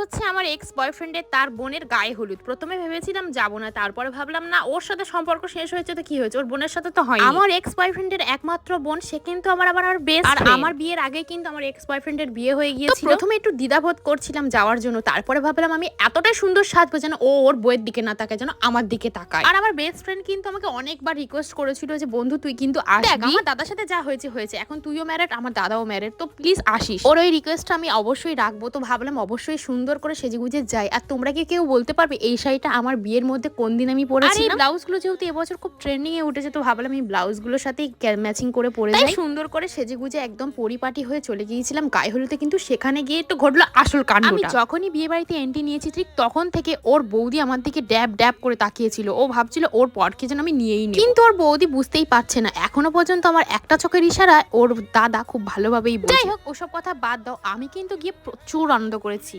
হচ্ছে আমার এক্স বয়ফ্রেন্ডের তার বোনের গায়ে হলুদ। প্রথমে ভেবেছিলাম যাব না তারপরে ভাবলাম না ওর সাথে সম্পর্ক শেষ হয়েছে তো কি হয়েছে? ওর বোনের সাথে তো হয় আমার এক্স বয়ফ্রেন্ডের একমাত্র বোন সে কিন্তু আমার আবার আর বেস্ট আর আমার বিয়ের আগে কিন্তু আমার এক্স বয়ফ্রেন্ডের বিয়ে হয়ে গিয়েছিল। প্রথমে একটু দ্বিধাবোধ করছিলাম যাওয়ার জন্য তারপরে ভাবলাম আমি এতটাই সুন্দর সাজবো যেন ও ওর বইয়ের দিকে না তাকায় যেন আমার দিকে তাকায়। আর আমার বেস্ট ফ্রেন্ড কিন্তু আমাকে অনেকবার রিকোয়েস্ট করেছিল যে বন্ধু তুই কিন্তু আসবি। আমার দাদার সাথে যা হয়েছে হয়েছে। এখন তুইও ম্যারেড আমার দাদাও ম্যারেড তো প্লিজ আসিস। ওর ওই রিকোয়েস্টটা আমি অবশ্যই রাখব। তো ভাবলাম অবশ্যই সুন্দর করে সেজে গুজে যাই আর তোমরা কি কেউ বলতে পারবে এই শাড়িটা আমার বিয়ের মধ্যে কোন দিন আমি পরেছি এই ব্লাউজগুলো যেহেতু এবছর খুব ট্রেন্ডিং এ উঠেছে তো ভাবলাম এই ব্লাউজগুলোর সাথেই ম্যাচিং করে পরে যাই সুন্দর করে সেজে গুজে একদম পরিপাটি হয়ে চলে গিয়েছিলাম। গায়ে হলুদে কিন্তু সেখানে গিয়ে তো ঘটলো আসল কাণ্ড আমি যখনই বিয়ে বাড়িতে এন্ট্রি নিয়েছি ঠিক তখন থেকে ওর বৌদি আমার দিকে ড্যাব ড্যাব করে তাকিয়েছিল। ও ভাবছিল ওর পটকে যেন আমি নিয়েই নিই কিন্তু ওর বৌদি বুঝতেই পারছে না। এখনও পর্যন্ত আমার একটা চোখের ইশারায় ওর দাদা খুব ভালোভাবেই যাই হোক ওসব কথা বাদ দাও। আমি কিন্তু গিয়ে প্রচুর আনন্দ করেছি।